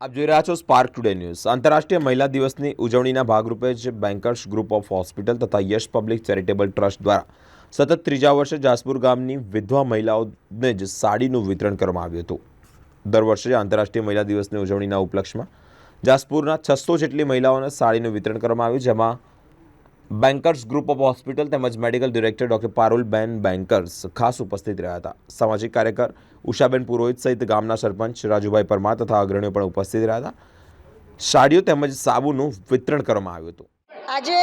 આપ જોઈ રહ્યા છો સ્પાર્ક ટુડે ન્યૂઝ આંતરરાષ્ટ્રીય મહિલા દિવસની ઉજવણીના ભાગરૂપે જ બેન્કર્સ ગ્રુપ ઓફ હોસ્પિટલ તથા યશ પબ્લિક ચેરિટેબલ ટ્રસ્ટ દ્વારા સતત ત્રીજા વર્ષે જાસપુર ગામની વિધવા મહિલાઓને જ સાડીનું વિતરણ કરવામાં આવ્યું હતું. દર વર્ષે આંતરરાષ્ટ્રીય મહિલા દિવસની ઉજવણીના ઉપલક્ષમાં જાસપુરના છસો જેટલી મહિલાઓને સાડીનું વિતરણ કરવામાં આવ્યું, જેમાં બેન્કર્સ ગ્રુપ ઓફ હોસ્પિટલ તેમજ medical director doctor Parulben Bankers ખાસ ઉપસ્થિત રહ્યા હતા. સામાજિક કાર્યકર ઉષાબેન પુરોહિત સહિત ગામના સરપંચ રાજુભાઈ પરમાર તથા અગ્રણીઓ પણ ઉપસ્થિત રહ્યા હતા. સાડીઓ તેમજ સાબુનું વિતરણ કરવામાં આવ્યું હતું. આજે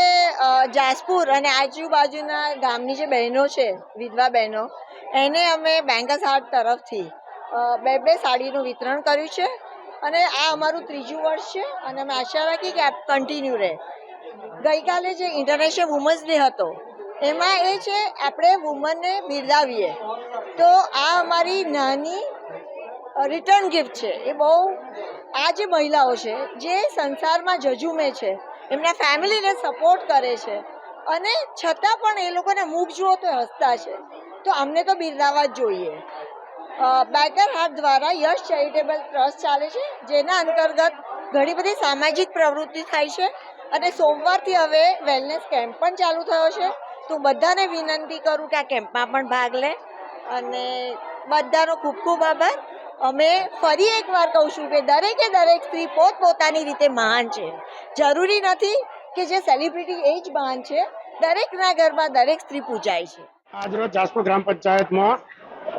જાસપુર અને આજુબાજુના ગામની જે બહેનો છે, વિધવા બહેનો, એને અમે બેંકર્સ હાર્ટ તરફથી બે બે સાડીનું વિતરણ કર્યું છે. અને આ અમારું ત્રીજું વર્ષ છે અને અમે આશા રાખી કે કન્ટિન્યુ રહે. ગઈકાલે જે ઇન્ટરનેશનલ વુમન્સ ડે હતો, એમાં એ છે, આપણે વુમનને બિરદાવીએ. તો આ અમારી નાની રિટર્ન ગિફ્ટ છે. એ બહુ, આ જે મહિલાઓ છે, જે સંસારમાં જજુમે છે, એમના ફેમિલીને સપોર્ટ કરે છે, અને છતાં પણ એ લોકોને મુખ જુઓ તો હસતા છે. તો અમને તો બિરદાવા જ જોઈએ. બેકર હાટ દ્વારા યશ ચેરિટેબલ ટ્રસ્ટ ચાલે છે, જેના અંતર્ગત ઘણી બધી સામાજિક પ્રવૃત્તિ થાય છે અને સોમવારથી હવે વેલનેસ કેમ્પ પણ ચાલુ થયો છે. તો બધાને વિનંતી કરું કે આ કેમ્પમાં પણ ભાગ લે. અને બધાનો ખૂબ ખૂબ આભાર. અમે ફરી એકવાર કહું છું કે દરેકે દરેક સ્ત્રી પોતપોતાની રીતે મહાન છે. જરૂરી નથી કે જે સેલિબ્રિટી એ જ મહાન છે. દરેકના ઘરમાં દરેક સ્ત્રી પૂજાય છે. આજરોજ જાસપુર ગ્રામ પંચાયતમાં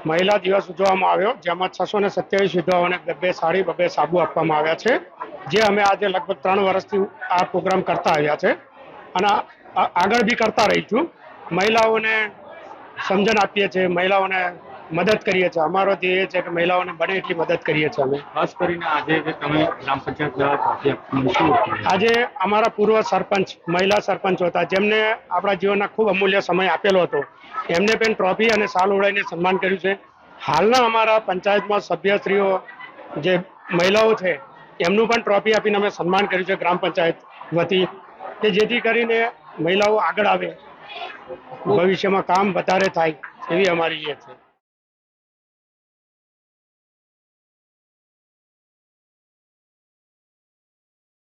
મહિલા દિવસ ઉજવવામાં આવ્યો, જેમાં છસો ને સત્યાવીસ વિધવાઓને બબ્બે સાડી, બબ્બે સાબુ આપવામાં આવ્યા છે, જે અમે આજે લગભગ ત્રણ વર્ષથી આ પ્રોગ્રામ કરતા આવ્યા છે. અને આગળ બી કરતા રહીશું મહિલાઓને સમજણ આપીએ છીએ, મહિલાઓને મદદ કરીએ છીએ. અમારો ધ્યેય એ છે કે મહિલાઓને બને એટલી મદદ કરીએ છીએ અમે. ખાસ કરીને આજે જે તમે ગ્રામ પંચાયત દ્વારા? આજે અમારા પૂર્વ સરપંચ મહિલા સરપંચ હતા જેમને આપણા જીવનના ખૂબ અમૂલ્ય સમય આપેલો હતો. એમને પણ ટ્રોફી અને સાલ ઓળાઈને સન્માન કર્યું છે. હાલના અમારા પંચાયતમાં સભ્યશ્રીઓ જે મહિલાઓ છે એમનું પણ ટ્રોફી આપીને અમે સન્માન કર્યું છે ગ્રામ પંચાયત વતી કે જેથી કરીને મહિલાઓ આગળ આવે ભવિષ્યમાં કામ વધારે થાય એવી અમારી એ છે.